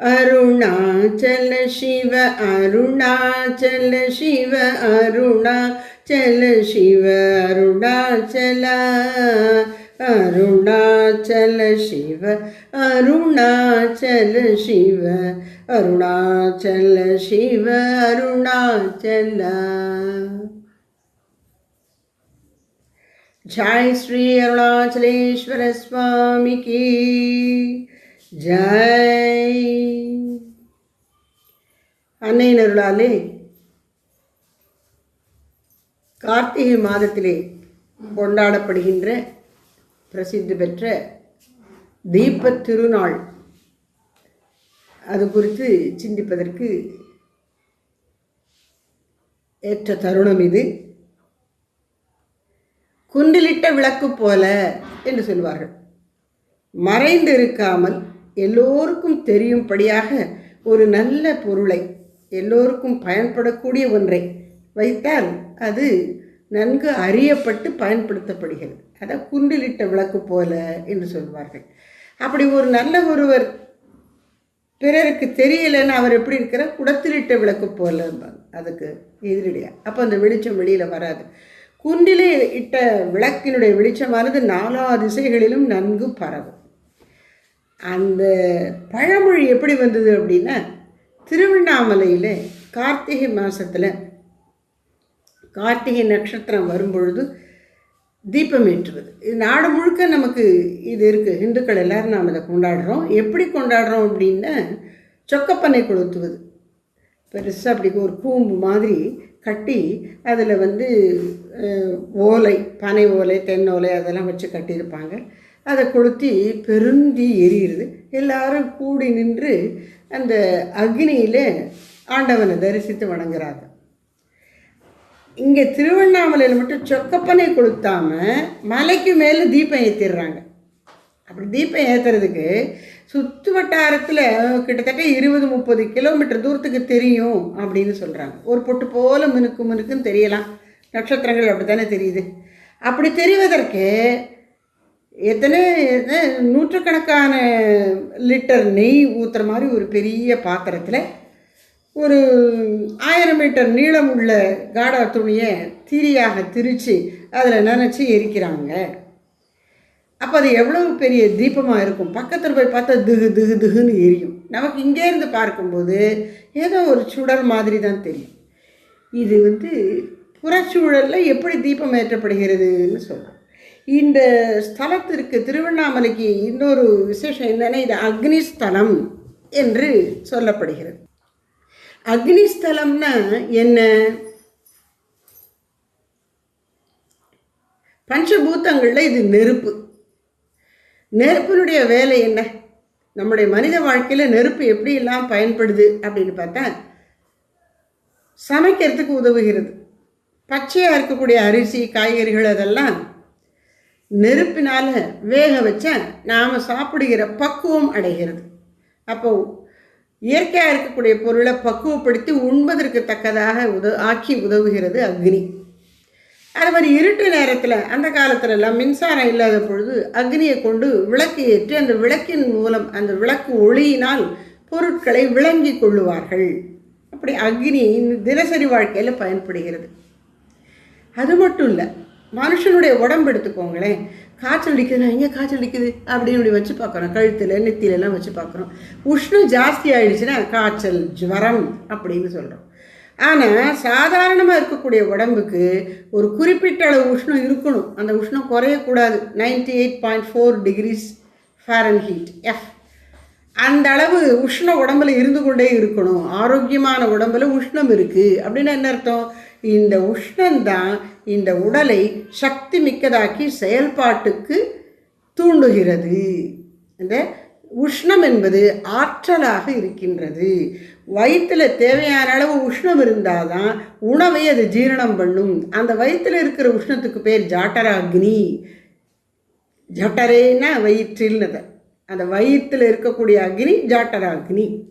அருணாச்சல சிவ அருணாச்சல சிவ அருணாச்சல சிவ அருணாச்சல அருணாச்சல சிவ அருணாச்சல சிவ அருணாச்சல சிவ அருணாச்சல ஜாய் ஸ்ரீ அருணாச்சலேஸ்வர சுவாமிக்கு ஜாய். அன்னையின் அருளாலே கார்த்திகை மாதத்திலே கொண்டாடப்படுகின்ற பிரசித்தி பெற்ற தீபத் திருநாள் அது குறித்து சிந்திப்பதற்கு ஏற்ற தருணம் இது. குண்டிலிட்ட விளக்கு போல என்று சொல்வார்கள். மறைந்து இருக்காமல் எல்லோருக்கும் தெரியும்படியாக ஒரு நல்ல பொருளை எல்லோருக்கும் பயன்படக்கூடிய ஒன்றை வைத்தால் அது நன்கு அறியப்பட்டு பயன்படுத்தப்படுகிறது. அதான் குண்டிலிட்ட விளக்கு போல என்று சொல்வார்கள். அப்படி ஒரு நல்ல ஒருவர் பிறருக்கு தெரியலைன்னு அவர் எப்படி இருக்கிற குடத்திலிட்ட விளக்கு போல அதுக்கு எதிரடியா. அப்போ அந்த வெளிச்சம் வெளியில் வராது. குண்டிலே இட்ட விளக்கினுடைய வெளிச்சமானது நாலா திசைகளிலும் நன்கு பரவும். அந்த பழமொழி எப்படி வந்தது அப்படின்னா திருவண்ணாமலையில் கார்த்திகை மாதத்தில் கார்த்திகை நட்சத்திரம் வரும்பொழுது தீபம் ஏற்றுவது. இது நாடு முழுக்க நமக்கு இது இருக்குது இந்துக்கள் எல்லோரும் நாம் இதை கொண்டாடுறோம். எப்படி கொண்டாடுறோம் அப்படின்னா சொக்கப்பனை கொளுத்துவது. பெருசாக அப்படி ஒரு கூம்பு மாதிரி கட்டி அதில் வந்து ஓலை பனை ஓலை தென் ஓலை அதெல்லாம் வச்சு கட்டியிருப்பாங்க. அதை கொளுத்தி பெருந்தி எரியுது எல்லாரும் கூடி நின்று அந்த அக்னியில் ஆண்டவனை தரிசித்து வணங்குறாங்க. இங்கே திருவண்ணாமலையில் மட்டும் சொக்கப்பனை கொளுத்தாமல் மலைக்கு மேலே தீபம் ஏற்றிடுறாங்க அப்படி தீபம் ஏற்றுறதுக்கு சுற்று வட்டாரத்தில் கிட்டத்தட்ட இருபது முப்பது கிலோமீட்டர் தூரத்துக்கு தெரியும் அப்படின்னு சொல்கிறாங்க ஒரு பொட்டு போல மினுக்கு மினுக்குன்னு தெரியலாம். நட்சத்திரங்கள் அப்படி தானே தெரியுது. அப்படி தெரிவதற்கு எத்தனை நூற்றுக்கணக்கான லிட்டர் நெய் ஊற்றுற மாதிரி ஒரு பெரிய பாத்திரத்தில் ஒரு ஆயிரம் மீட்டர் நீளம் உள்ள காடா துணியை திரியாக திரித்து அதில் நினச்சி எரிக்கிறாங்க. அப்போ அது எவ்வளோ பெரிய தீபமாக இருக்கும்? பக்கத்தில் போய் பார்த்தா திகு திகு திகுன்னு எரியும். நமக்கு இங்கேருந்து பார்க்கும்போது ஏதோ ஒரு சுடர் மாதிரி தான் தெரியும். இது வந்து புறச்சூழலில் எப்படி தீபம் ஏற்றப்படுகிறதுன்னு சொல்கிறோம் இந்த ஸ்தலத்திற்கு திருவண்ணாமலைக்கு இன்னொரு விசேஷம் என்னென்னா இது அக்னி ஸ்தலம் என்று சொல்லப்படுகிறது. அக்னி ஸ்தலம்னா என்ன? பஞ்சபூத்தங்களில் இது நெருப்பு. நெருப்பினுடைய வேலை என்ன? நம்முடைய மனித வாழ்க்கையில் நெருப்பு எப்படியெல்லாம் பயன்படுது அப்படின்னு பார்த்தா சமைக்கிறதுக்கு உதவுகிறது. பச்சையாக இருக்கக்கூடிய அரிசி காய்கறிகள் அதெல்லாம் நெருப்பினால் வேக வச்ச நாம் சாப்பிடுகிற பக்குவம் அடைகிறது. அப்போ இயற்கையாக இருக்கக்கூடிய பொருளை பக்குவப்படுத்தி உண்பதற்கு தக்கதாக உத ஆக்கி உதவுகிறது அக்னி. அது மாதிரி இருட்டு நேரத்தில் அந்த காலத்துல எல்லாம் மின்சாரம் இல்லாத பொழுது அக்னியை கொண்டு விளக்கு ஏற்றி அந்த விளக்கின் மூலம் அந்த விளக்கு ஒளியினால் பொருட்களை விளங்கி கொள்ளுவார்கள். அப்படி அக்னி தினசரி வாழ்க்கையில் பயன்படுகிறது. அது மட்டும் இல்லை மனுஷனுடைய உடம்பு எடுத்துக்கோங்களேன். காய்ச்சல் அடிக்குதுன்னா எங்கே காய்ச்சல் அடிக்குது? அப்படின்னு இப்படி வச்சு பார்க்குறோம். கழுத்தில் நெத்திலெல்லாம் வச்சு பார்க்குறோம். உஷ்ணம் ஜாஸ்தி ஆயிடுச்சுன்னா காய்ச்சல் ஜுவரம் அப்படின்னு சொல்கிறோம் ஆனால் சாதாரணமாக இருக்கக்கூடிய உடம்புக்கு ஒரு குறிப்பிட்ட அளவு உஷ்ணம் இருக்கணும். அந்த உஷ்ணம் குறையக்கூடாது. Ninety eight point four degrees Fahrenheit F அந்த அளவு உஷ்ண உடம்புல இருந்து கொண்டே இருக்கணும். ஆரோக்கியமான உடம்புல உஷ்ணம் இருக்குது அப்படின்னா என்ன அர்த்தம்? இந்த உஷ்ணம்தான் இந்த உடலை சக்தி மிக்கதாக்கி செயல்பாட்டுக்கு தூண்டுகிறது. அந்த உஷ்ணம் என்பது ஆற்றலாக இருக்கின்றது. வயிற்றில் தேவையான அளவு உஷ்ணம் இருந்தால் தான் உணவை அது ஜீரணம் பண்ணும். அந்த வயிற்றில் இருக்கிற உஷ்ணத்துக்கு பேர் ஜாட்டராக்னி. ஜட்டரேன்னா வயிற்றில்னது. அந்த வயிற்றில் இருக்கக்கூடிய அக்னி ஜாட்டராக்னி.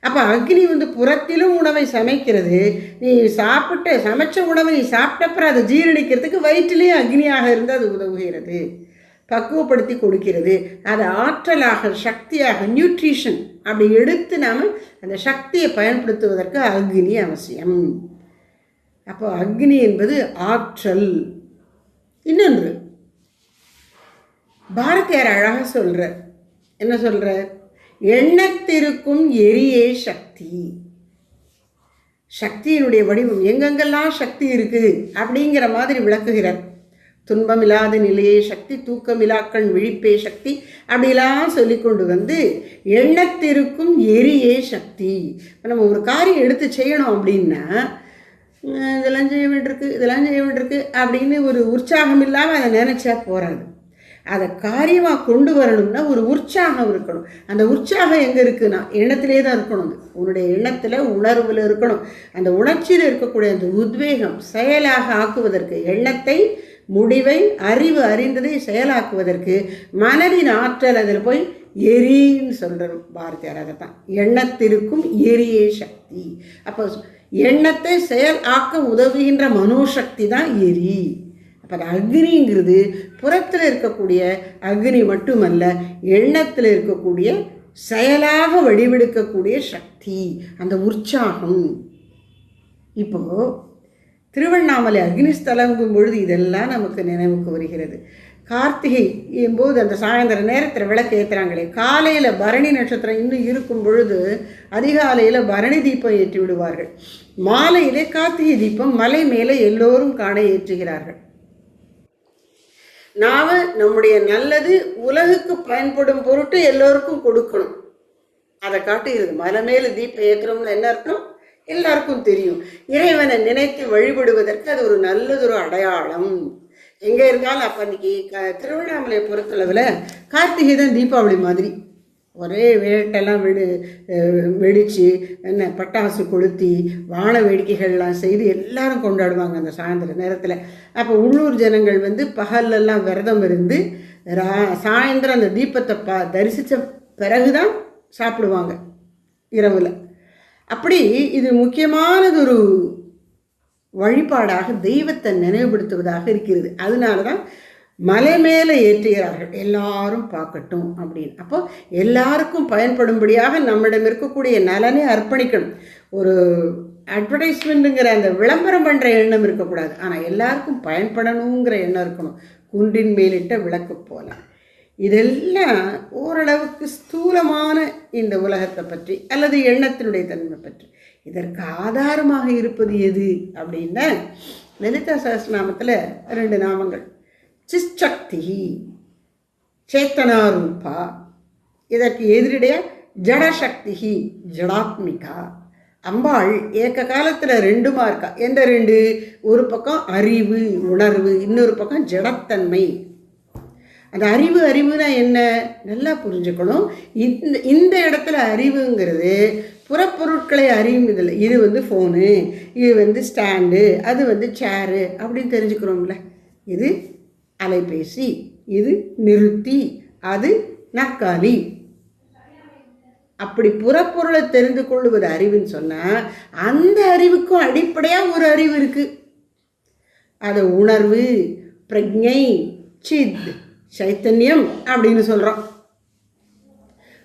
அப்போ அக்னி வந்து புறத்திலும் உணவை சமைக்கிறது. நீ சாப்பிட்ட சமைச்ச உணவை நீ சாப்பிட்டப்புறம் அதை ஜீரணிக்கிறதுக்கு வயிற்றிலேயும் அக்னியாக இருந்து அது உதவுகிறது. பக்குவப்படுத்தி கொடுக்கிறது. அதை ஆற்றலாக சக்தியாக நியூட்ரிஷன் அப்படி எடுத்து நாம் அந்த சக்தியை பயன்படுத்துவதற்கு அக்னி அவசியம். அப்போ அக்னி என்பது ஆற்றல். இன்னொன்று பாரதியார் அழகாக சொல்கிறார் என்ன சொல்கிறார் எண்ணத்திற்கும் எரியே சக்தி. சக்தியினுடைய வடிவம் எங்கெங்கெல்லாம் சக்தி இருக்குது அப்படிங்கிற மாதிரி விளக்குகிறார். துன்பமில்லாத நிலையே சக்தி தூக்கமிலாக்கண் விழிப்பே சக்தி அப்படிலாம் சொல்லி கொண்டு வந்து எண்ணத்திற்கும் எரியே சக்தி. இப்போ நம்ம ஒரு காரியம் எடுத்து செய்யணும் அப்படின்னா இதெல்லாம் செய்ய வேண்டியிருக்கு இதெல்லாம் செய்ய வேண்டியிருக்கு அப்படின்னு ஒரு உற்சாகம் இல்லாமல் அதை நினச்சா போகாது அதை காரியமாக கொண்டு வரணும்னா ஒரு உற்சாகம் இருக்கணும். அந்த உற்சாகம் எங்கே இருக்குன்னா எண்ணத்திலே தான் இருக்கணும் அது. உன்னுடைய எண்ணத்தில் உணர்வில் இருக்கணும். அந்த உணர்ச்சியில் இருக்கக்கூடிய அந்த உத்வேகம் செயலாக ஆக்குவதற்கு எண்ணத்தை முடிவை அறிவு அறிந்ததை செயலாக்குவதற்கு மனதின் ஆற்றல் அதில் போய் எரின்னு சொல்கிற பாரதியார் அதை தான். எண்ணத்திற்கும் எரியே சக்தி. அப்போ எண்ணத்தை செயல் ஆக்க உதவுகின்ற மனோசக்தி தான் எரி. அப்போ அது அக்னிங்கிறது புறத்தில் இருக்கக்கூடிய அக்னி மட்டுமல்ல எண்ணத்தில் இருக்கக்கூடிய செயலாக வடிவெடுக்கக்கூடிய சக்தி அந்த உற்சாகம். இப்போ திருவண்ணாமலை அக்னிஸ்தலங்கும் பொழுது இதெல்லாம் நமக்கு நினைவுக்கு வருகிறது. கார்த்திகை போது அந்த சாயந்தர நேரத்தில் விளக்கு ஏற்றுறாங்களே காலையில் பரணி நட்சத்திரம் இன்னும் இருக்கும் பொழுது அதிகாலையில் பரணி தீபம் ஏற்றி விடுவார்கள். மாலையிலே கார்த்திகை தீபம் மலை மேலே எல்லோரும் காண ஏற்றுகிறார்கள். நாம் நம்முடைய நல்லது உலகுக்கு பயன்படும் பொருட்டு எல்லோருக்கும் கொடுக்கணும். அதை காட்டுகிறது. மலை மேலே தீபம் ஏற்றுறோம்னு என்ன அர்த்தம்? எல்லாருக்கும் தெரியும். இறைவனை நினைத்து வழிபடுவதற்கு அது ஒரு நல்லதொரு அடையாளம். எங்கே இருந்தாலும் அப்போ அன்றைக்கி க திருவண்ணாமலையை பொறுத்தளவில் கார்த்திகை தான் தீபாவளி மாதிரி. ஒரே வேட்டெல்லாம் வெடி வெடித்து என்ன பட்டாசு கொளுத்தி வான வேடிக்கைகள்லாம் செய்து எல்லாரும் கொண்டாடுவாங்க அந்த சாயந்தர நேரத்தில். அப்போ உள்ளூர் ஜனங்கள் வந்து பகல்லெல்லாம் விரதம் இருந்து ரா சாயந்தரம் அந்த தீபத்தை பா தரிசித்த பிறகு தான் சாப்பிடுவாங்க இரவில். அப்படி இது முக்கியமானது ஒரு வழிபாடாக தெய்வத்தை நினைவுபடுத்துவதாக இருக்கிறது. அதனால தான் மலை மேலே ஏற்றுகிறார்கள். எல்லாரும் பார்க்கட்டும் அப்படின்னு. அப்போ எல்லாருக்கும் பயன்படும்படியாக நம்மிடம் இருக்கக்கூடிய நலனை அர்ப்பணிக்கணும். ஒரு அட்வர்டைஸ்மெண்ட்டுங்கிற அந்த விளம்பரம் பண்ணுற எண்ணம் இருக்கக்கூடாது. ஆனால் எல்லாருக்கும் பயன்படணுங்கிற எண்ணம் இருக்கணும். குன்றின் மேலிட்ட விளக்கு போல. இதெல்லாம் ஓரளவுக்கு ஸ்தூலமான இந்த உலகத்தை பற்றி அல்லது எண்ணத்தினுடைய தன்மை பற்றி. இதற்கு ஆதாரமாக இருப்பது எது அப்படின்னா லலிதா சகஸ்ரநாமத்தில் ரெண்டு நாமங்கள். சிச்சக்தி சேத்தனாரூபா. இதற்கு எதிரிடைய ஜடசக்தி ஜடாத்மிகா. அம்பாள் ஏக்க காலத்தில் ரெண்டுமா இருக்கா எந்த ரெண்டு? ஒரு பக்கம் அறிவு உணர்வு இன்னொரு பக்கம் ஜடத்தன்மை. அந்த அறிவு அறிவுனா என்ன? நல்லா புரிஞ்சுக்கணும். இந்த இந்த இடத்துல அறிவுங்கிறது புறப்பொருட்களை அறியும் இதில் இது வந்து ஃபோனு இது வந்து ஸ்டாண்டு அது வந்து சேரு அப்படின்னு தெரிஞ்சுக்கிறோம்ல. இது அலைபேசி. இது நிறுத்தி அது நக்காளி அப்படி புறப்பொருளை தெரிந்து கொள்ளுவது அறிவுன்னு சொன்னால் அந்த அறிவுக்கும் அடிப்படையாக ஒரு அறிவு இருக்குது அது உணர்வு பிரஜை சித் சைத்தன்யம் அப்படின்னு சொல்கிறோம்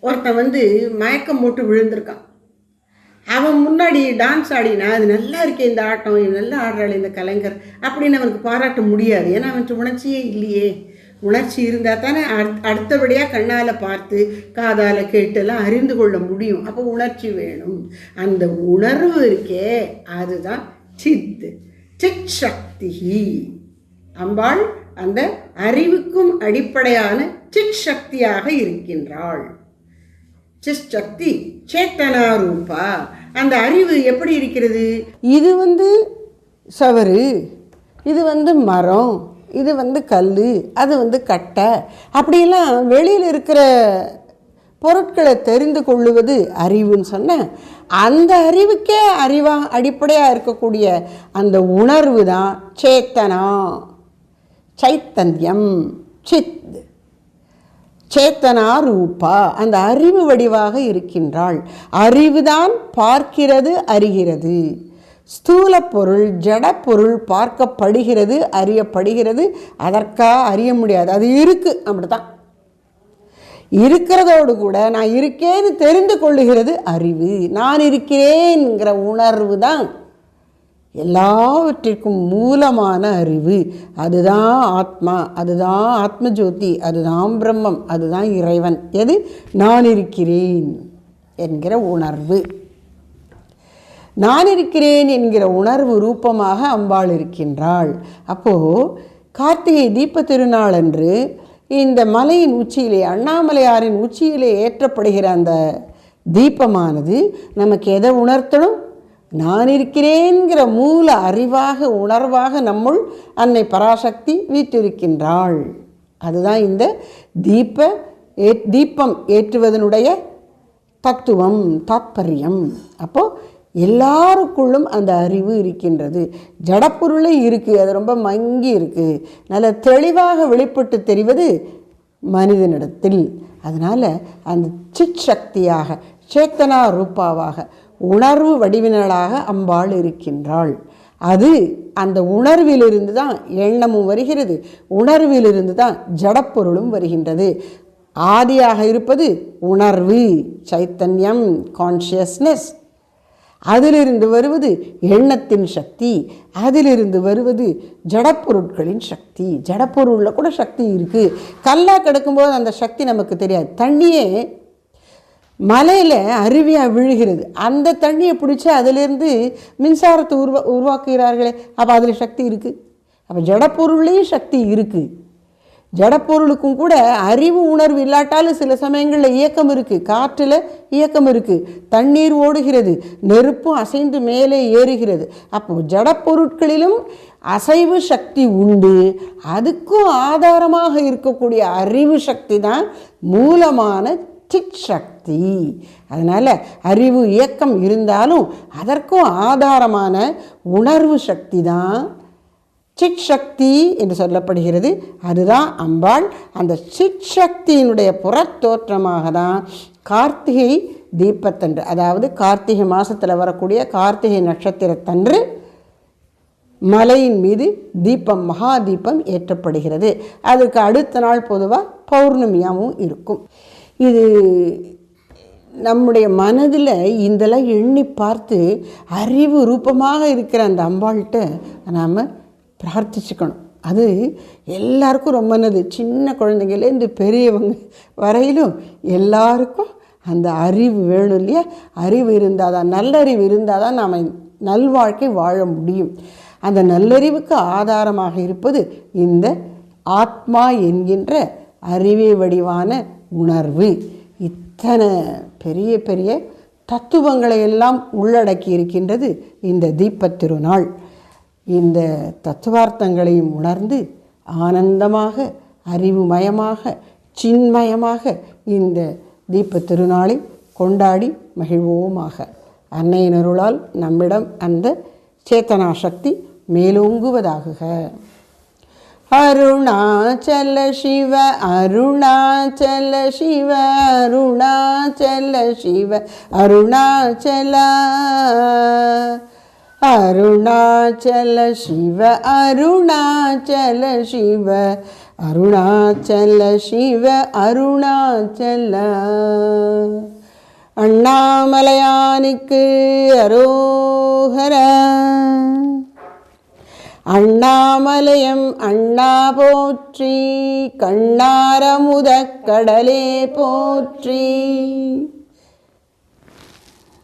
ஒருத்தன் வந்து மயக்கம் போட்டு விழுந்திருக்கான். அவன் முன்னாடி டான்ஸ் ஆடினா அது நல்லா இருக்கே இந்த ஆட்டம் இவன் நல்லா ஆடுறாள் இந்த கலைஞர் அப்படின்னு அவனுக்கு பாராட்ட முடியாது. ஏன்னா அவனுக்கு உணர்ச்சியே இல்லையே. உணர்ச்சி இருந்தால் தானே அடுத் அடுத்தபடியாக கண்ணால் பார்த்து காதால் கேட்டெல்லாம் அறிந்து கொள்ள முடியும். அப்போ உணர்ச்சி வேணும். அந்த உணர்வு இருக்கே அதுதான் சித் சித் சக்தி அம்பாள் அந்த அறிவுக்கும் அடிப்படையான சித் சக்தியாக இருக்கின்றாள். சிஸ் சக்தி சேத்தனா ரூபா. அந்த அறிவு எப்படி இருக்கிறது? இது வந்து சவறு இது வந்து மரம் இது வந்து கல் அது வந்து கட்டை. அப்படிலாம் வெளியில் இருக்கிற பொருட்களை தெரிந்து கொள்ளுவது அறிவுன்னு சொன்ன அந்த அறிவுக்கே அறிவாக அடிப்படையாக இருக்கக்கூடிய அந்த உணர்வு தான் சேத்தனா. சைத்தன்யம் சித். சேத்தனா ரூபா அந்த அறிவு வடிவாக இருக்கின்றாள். அறிவுதான் பார்க்கிறது அறிகிறது. ஸ்தூல பொருள் ஜட பொருள் பார்க்கப்படுகிறது அறியப்படுகிறது. அதற்கா அறிய முடியாது. அது இருக்கு அப்படித்தான். இருக்கிறதோடு கூட நான் இருக்கேன்னு தெரிந்து கொள்ளுகிறது அறிவு. நான் இருக்கிறேன்ங்கிற உணர்வு தான் எல்லாவற்றிற்கும் மூலமான அறிவு. அதுதான் ஆத்மா அதுதான் ஆத்ம ஜோதி அதுதான் பிரம்மம் அதுதான் இறைவன். எது? நான் இருக்கிறேன் என்கிற உணர்வு. நான் இருக்கிறேன் என்கிற உணர்வு ரூபமாக அம்பாள் இருக்கின்றாள். அப்போது கார்த்திகை தீப திருநாள் அன்று இந்த மலையின் உச்சியிலே அண்ணாமலையாரின் உச்சியிலே ஏற்றப்படுகிற அந்த தீபமானது நமக்கு எதை உணர்த்தணும்? நான் இருக்கிறேங்கிற மூல அறிவாக உணர்வாக நம்முள் அன்னை பராசக்தி வீற்றிருக்கின்றாள். அதுதான் இந்த தீப ஏ தீபம் ஏற்றுவதனுடைய தத்துவம் தாத்பரியம். அப்போது எல்லாருக்குள்ளும் அந்த அறிவு இருக்கின்றது. ஜடப்பொருளே இருக்குது அது ரொம்ப மங்கி இருக்குது நல்ல தெளிவாக வெளிப்பட்டு தெரிவது மனிதனிடத்தில். அதனால் அந்த சித் சக்தியாக சேத்தனா ரூபாவாக உணர்வு வடிவினளாக அம்பாள் இருக்கின்றாள். அது அந்த உணர்விலிருந்து தான் எண்ணமும் வருகிறது. உணர்விலிருந்து தான் ஜடப்பொருளும் வருகின்றது. ஆதியாக இருப்பது உணர்வு சைத்தன்யம் கான்ஷியஸ்னஸ் அதிலிருந்து வருவது எண்ணத்தின் சக்தி. அதிலிருந்து வருவது ஜடப்பொருட்களின் சக்தி. ஜடப்பொருளில் கூட சக்தி இருக்குது கல்லாக கிடக்கும்போது அந்த சக்தி நமக்கு தெரியாது. தண்ணியே மலையில் அருவியாக விழுகிறது. அந்த தண்ணியை பிடிச்சி அதிலிருந்து மின்சாரத்தை உருவா உருவாக்குகிறார்களே அப்போ அதில் சக்தி இருக்குது அப்போ ஜடப்பொருள்லேயும் சக்தி இருக்குது ஜடப்பொருளுக்கும் கூட அறிவு உணர்வு இல்லாட்டாலும் சில சமயங்களில் இயக்கம் இருக்குது காற்றில் இயக்கம் இருக்குது தண்ணீர் ஓடுகிறது. நெருப்பும் அசைந்து மேலே ஏறுகிறது. அப்போ ஜடப்பொருட்களிலும் அசைவு சக்தி உண்டு. அதுக்கும் ஆதாரமாக இருக்கக்கூடிய அறிவு சக்தி தான் மூலமான சிக் சக்தி. அதனால் அறிவு இயக்கம் இருந்தாலும் அதற்கும் ஆதாரமான உணர்வு சக்தி தான். சிட் சக்தி என்று சொல்லப்படுகிறது. அதுதான் அம்பாள். அந்த சிட் சக்தியினுடைய புறத்தோற்றமாக தான் கார்த்திகை தீபத்தன்று அதாவது கார்த்திகை மாதத்தில் வரக்கூடிய கார்த்திகை நட்சத்திரத்தன்று மலையின் மீது தீபம் மகா தீபம் ஏற்றப்படுகிறது. அதற்கு அடுத்த நாள் பொதுவாக பௌர்ணமியாகவும் இருக்கும். இது நம்முடைய மனதில் இதெல்லாம் எண்ணி பார்த்து அறிவு ரூபமாக இருக்கிற அந்த அம்பாள்கிட்ட நாம் பிரார்த்திச்சுக்கணும். அது எல்லாருக்கும் ரொம்ப நல்லது. சின்ன குழந்தைங்கலேருந்து பெரியவங்க வரையிலும் எல்லாருக்கும் அந்த அறிவு வேணும் இல்லையா? அறிவு இருந்தால் தான் நல்லறிவு இருந்தால் தான் நாம் நல்வாழ்க்கை வாழ முடியும். அந்த நல்லறிவுக்கு ஆதாரமாக இருப்பது இந்த ஆத்மா என்கின்ற அறிவே வடிவான உணர்வு. இத்தனை பெரிய பெரிய தத்துவங்களை எல்லாம் உள்ளடக்கி இருக்கின்றது இந்த தீபத் திருநாள். இந்த தத்துவார்த்தங்களையும் உணர்ந்து ஆனந்தமாக அறிவுமயமாக சின்மயமாக இந்த தீப திருநாளை கொண்டாடி மகிழ்வோமாக. அன்னையின் அருளால் நம்மிடம் அந்த சேத்தனா சக்தி மேலோங்குவதாகுக. அருணாச்சல சிவ அருணாச்சல சிவ அருணாச்சல சிவ அருணாச்சல. அருணாச்சல சிவ அருணாச்சல சிவ அருணாச்சல சிவ அருணாச்சல. அண்ணாமலையானுக்கு அரோஹர அண்ணாமலையம் அண்ணா போற்றி கண்ணாரமுத கடலே போற்றி.